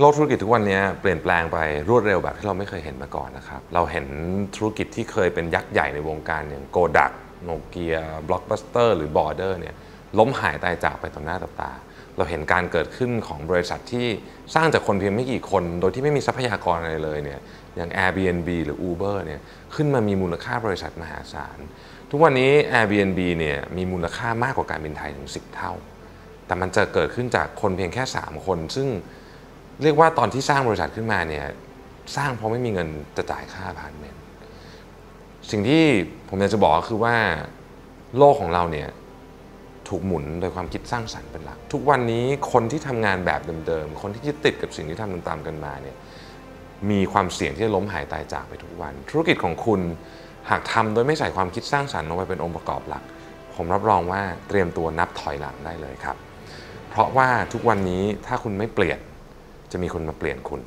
โลกธุรกิจทุกวันนี้เปลี่ยนแปลงไปรวดเร็วแบบที่เราไม่เคยเห็นมาก่อนนะครับ เราเห็นธุรกิจที่เคยเป็นยักษ์ใหญ่ในวงการอย่างโกดักโนเกียบล็อกบัสเตอร์หรือบอร์เดอร์เนี่ยล้มหายตายจากไปต่อหน้าต่อตา เราเห็นการเกิดขึ้นของบริษัทที่สร้างจากคนเพียงไม่กี่คน โดยที่ไม่มีทรัพยากรอะไรเลยเนี่ยอย่าง Airbnb หรือ Uber เนี่ยขึ้นมามีมูลค่าบริษัทมหาศาล ทุกวันนี้ Airbnb เนี่ยมีมูลค่ามากกว่าการบินไทยถึง 10 เท่า แต่มันจะเกิดขึ้นจากคนเพียงแค่ 3 คน ซึ่ง เรียกว่าตอนที่สร้างบริษัทขึ้นมาเนี่ยสร้างเพราะไม่มีเงินจะจ่ายค่าพาร์ทเมนต์สิ่งที่ผมอยากจะบอกก็คือว่าโลกของเราเนี่ยถูกหมุนโดยความคิดสร้างสรรค์เป็นหลัก ทุกวันนี้คนที่ทำงานแบบเดิมๆ คนที่ยึดติดกับสิ่งที่ทำตามๆกันมาเนี่ยมีความเสี่ยงที่จะล้มหายตายจากไปทุกวัน ธุรกิจของคุณหากทำโดยไม่ใส่ความคิดสร้างสรรค์ลงไปเป็นองค์ประกอบหลัก ผมรับรองว่าเตรียมตัวนับถอยหลังได้เลยครับ เพราะว่าทุกวันนี้ถ้าคุณไม่เปลี่ยน จะมีคนมาเปลี่ยนคุณ